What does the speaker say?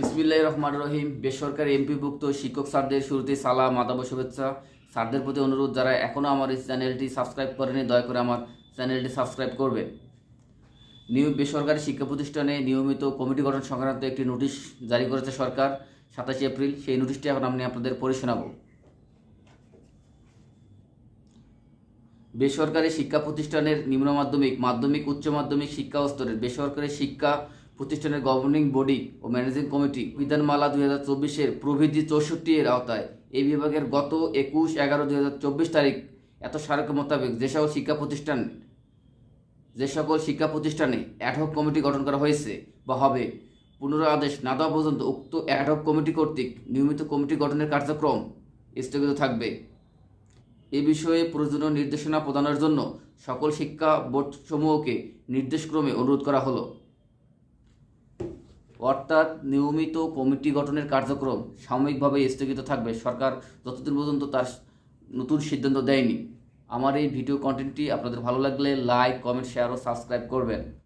বিসমিল্লাহ রহমান রহিম। বেসরকারি এমপিভুক্ত শিক্ষক স্যারদের শুরুতে সালাম, আদাব শুভেচ্ছা। স্যারদের প্রতি অনুরোধ, যারা এখনও আমার এই চ্যানেলটি সাবস্ক্রাইব করেনি, দয়া করে আমার চ্যানেলটি সাবস্ক্রাইব করবেন নিউ বেসরকারি শিক্ষা প্রতিষ্ঠানে নিয়মিত কমিটি গঠন সংক্রান্ত একটি নোটিশ জারি করেছে সরকার, সাতাশে এপ্রিল। সেই নোটিশটি এখন আমি আপনাদের পড়ে শোনাবো। বেসরকারি শিক্ষা প্রতিষ্ঠানের নিম্ন মাধ্যমিক মাধ্যমিক, উচ্চ মাধ্যমিক শিক্ষা স্তরের বেসরকারি শিক্ষা প্রতিষ্ঠানের গভর্নিং বডি ও ম্যানেজিং কমিটি বিধানমালা দুই হাজার চব্বিশের প্রভৃতি চৌষট্টি এর আওতায়। এই বিভাগের গত একুশ এগারো দুই হাজার চব্বিশ তারিখ এত স্মারক মোতাবেক যে সকল শিক্ষা প্রতিষ্ঠান যে সকল শিক্ষা প্রতিষ্ঠানে অ্যাডহক কমিটি গঠন করা হয়েছে বা হবে পুনর আদেশ না দেওয়া পর্যন্ত উক্ত অ্যাডহক কমিটি কর্তৃক নিয়মিত কমিটি গঠনের কার্যক্রম স্থগিত থাকবে। এ বিষয়ে প্রয়োজনীয় নির্দেশনা প্রদানের জন্য সকল শিক্ষা বোর্ডসমূহকে নির্দেশক্রমে অনুরোধ করা হলো। অর্থাৎ নিয়মিত কমিটি গঠনের কার্যক্রম সাময়িকভাবে স্থগিত থাকবে। সরকার যতদিন পর্যন্ত তার নতুন সিদ্ধান্ত দেয়নি। আমার এই ভিডিও কন্টেন্টটি আপনাদের ভালো লাগলে লাইক কমেন্ট শেয়ার ও সাবস্ক্রাইব করবেন।